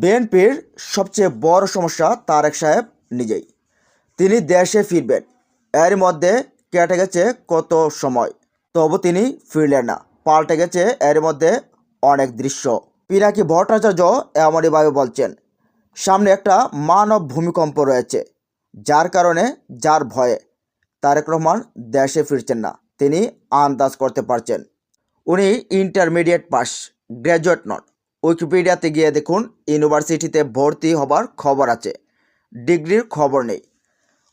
বিএনপির সবচেয়ে বড় সমস্যা তারেক সাহেব নিজেই। তিনি দেশে ফিরবেন। এর মধ্যে কেটে গেছে কত সময়। তবু তিনি ফিরলেন না। পাল্টে গেছে এর মধ্যে অনেক দৃশ্য। পিনাকি ভট্টাচার্য এমনইভাবে বলছেন, সামনে একটা মানব ভূমিকম্প রয়েছে। যার কারণে, যার ভয়ে তারেক রহমান দেশে ফিরছেন না। তিনি আন্দাজ করতে পারছেন। উনি ইন্টারমিডিয়েট পাস, গ্র্যাজুয়েট নন উইকিপিডিয়াতে গিয়ে দেখুন, ইউনিভার্সিটিতে ভর্তি হবার খবর আছে। ডিগ্রির খবর নেই।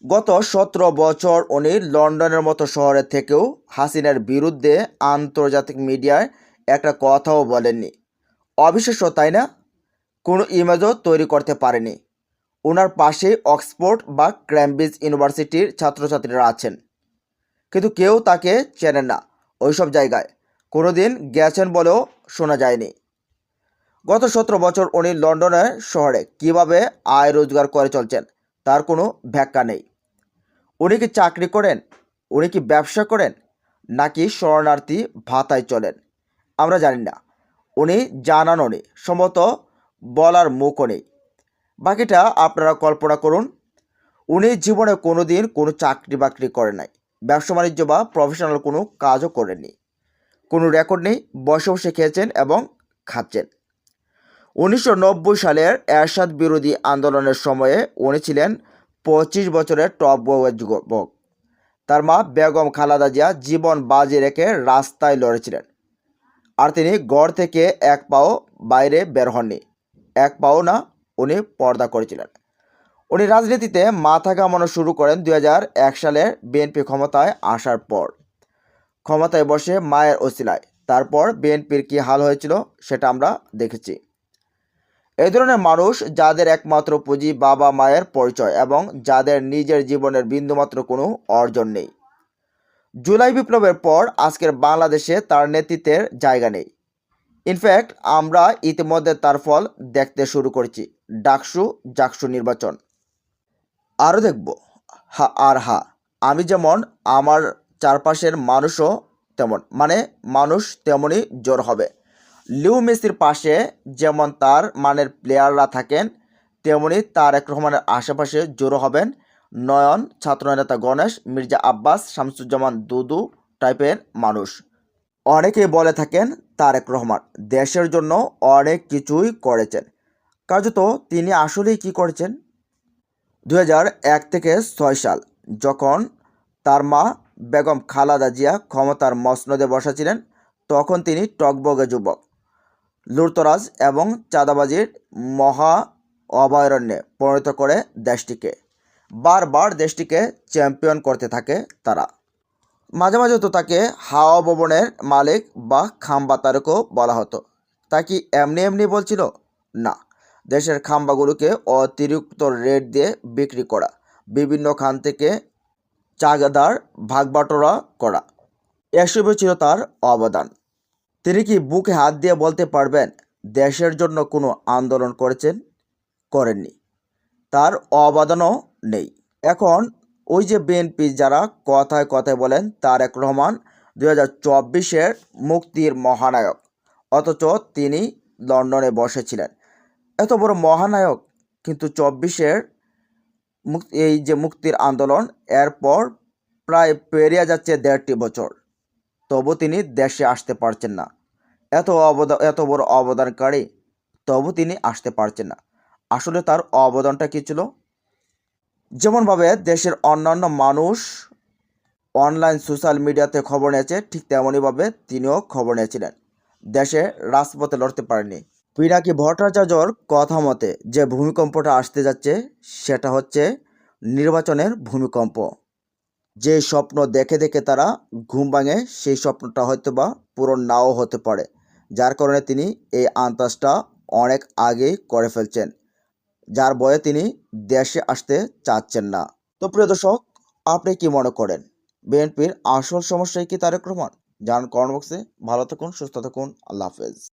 গত সতেরো বছর উনি লন্ডনের মতো শহরে থেকেও হাসিনার বিরুদ্ধে আন্তর্জাতিক মিডিয়ায় একটা কথাও বলেননি। অবিশ্বাস্য, তাই না? কোনো ইমেজও তৈরি করতে পারেনি। ওনার পাশে অক্সফোর্ড বা ক্যামব্রিজ ইউনিভার্সিটির ছাত্রছাত্রীরা আছেন। কিন্তু কেউ তাকে চেনেন না। ওইসব জায়গায় কোনোদিন গেছেন বলেও শোনা যায়নি। গত সতেরো বছর উনি লন্ডনের শহরে কীভাবে আয় রোজগার করে চলছেন, তার কোনো ব্যাখ্যা নেই। উনি কি চাকরি করেন, উনি কি ব্যবসা করেন, নাকি শরণার্থী ভাতায় চলেন, আমরা জানি না। উনি জানানো নেই, সম্ভবত বলার মুখও নেই। বাকিটা আপনারা কল্পনা করুন, উনি জীবনে কোনো দিন কোনো চাকরি বাকরি করে নাই, ব্যবসা বাণিজ্য বা প্রফেশনাল কোনো কাজও করেননি। কোনো রেকর্ড নেই, বসে বসে খেয়েছেন এবং খাচ্ছেন। উনিশশো নব্বই সালের এরশাদ বিরোধী আন্দোলনের সময়ে উনি ছিলেন পঁচিশ বছরের টপ যুবক তার মা বেগম খালাদা জিয়া জীবন বাজি রেখে রাস্তায় লড়েছিলেন। আর তিনি গড় থেকে এক পাও বাইরে বের হননি। এক পাও না উনি পর্দা করেছিলেন। উনি রাজনীতিতে মাথা ঘামানো শুরু করেন দুই সালে বিএনপি ক্ষমতায় আসার পর। ক্ষমতায় বসে মায়ের ওসিলায় তারপর বিএনপির কী হাল হয়েছিল সেটা আমরা দেখেছি। এই ধরনের মানুষ যাদের একমাত্র পুঁজি বাবা মায়ের পরিচয় এবং যাদের নিজের জীবনের বিন্দুমাত্র কোনো অর্জন নেই। জুলাই বিপ্লবের পর আজকের বাংলাদেশে তার নেতৃত্বের জায়গা নেই। ইনফ্যাক্ট, আমরা ইতিমধ্যে তার ফল দেখতে শুরু করেছি, ডাকসু জাকসু নির্বাচন। আরও দেখব। হা, আর হা, আমি যেমন আমার চারপাশের মানুষও তেমন মানে মানুষ তেমনই জোর হবে। লিউ মেসির পাশে যেমন তার মানের প্লেয়াররা থাকেন, তেমনি তারেক রহমানের আশেপাশে জড়ো হবেন নয়ন, ছাত্রনেতা গণেশ, মির্জা আব্বাস, শামসুজ্জামান দুদু টাইপের মানুষ। অনেকেই বলে থাকেন তারেক রহমান দেশের জন্য অনেক কিছুই করেছেন। কার্যত তিনি আসলেই কি করেছেন? দু এক থেকে ছয় সাল যখন তার মা বেগম খালাদা জিয়া ক্ষমতার মসনদে বসা ছিলেন, তখন তিনি টকবগে যুবক। লুটতরাজ এবং চাঁদাবাজির মহা অভয়ারণ্যে পরিণত করে দেশটিকে। বারবার দেশটিকে চ্যাম্পিয়ন করতে থাকে তারা। মাঝে মাঝে তো তাকে হাওয়া ভবনের মালিক বা খাম্বা তারকও বলা হতো। তা কি এমনি এমনি বলছিল? না। দেশের খাম্বাগুলোকে অতিরিক্ত রেট দিয়ে বিক্রি করা, বিভিন্ন খান থেকে চাগাদার ভাগবাটোরা করা, এসবই ছিল তার অবদান। তিনি কি বুকে হাত দিয়ে বলতে পারবেন দেশের জন্য কোনো আন্দোলন করেছেন? করেননি। তার অবদানও নেই। এখন ওই যে বিএনপি যারা কথায় কথায় বলেন, তারেক রহমান দু হাজার চব্বিশের মুক্তির মহানায়ক। অথচ তিনি লন্ডনে বসেছিলেন। এত বড় মহানায়ক, কিন্তু চব্বিশের মুক্তি এই যে মুক্তির আন্দোলন, এরপর প্রায় পেরিয়ে যাচ্ছে দেড়টি বছর। তবু তিনি দেশে আসতে পারছেন না। এত অবদান এত বড় অবদানকারী তবু তিনি আসতে পারছেন না। আসলে তার অবদানটা কী ছিল? যেমনভাবে দেশের অন্যান্য মানুষ অনলাইন সোশ্যাল মিডিয়াতে খবর নিয়েছে, ঠিক তেমনইভাবে তিনিও খবর নিয়েছিলেন। দেশে রাজপথে লড়তে পারেননি। পিনাকি ভট্টাচার্যর কথা মতে, যে ভূমিকম্পটা আসতে যাচ্ছে, সেটা হচ্ছে নির্বাচনের ভূমিকম্প। যে স্বপ্ন দেখে দেখে তারা ঘুম ভাঙে, সেই স্বপ্নটা হয়তো বা পূরণ নাও হতে পারে। যার কারণে তিনি এই আন্দাজটা অনেক আগেই করে ফেলছেন। যার বয়ে তিনি দেশে আসতে চাচ্ছেন না। তো প্রিয় দর্শক, আপনি কি মনে করেন? বিএনপির আসল সমস্যায় কি তারেক রহমান? জান কমেন্ট বক্সে ভালো থাকুন, সুস্থ থাকুন। আল্লাহ হাফেজ।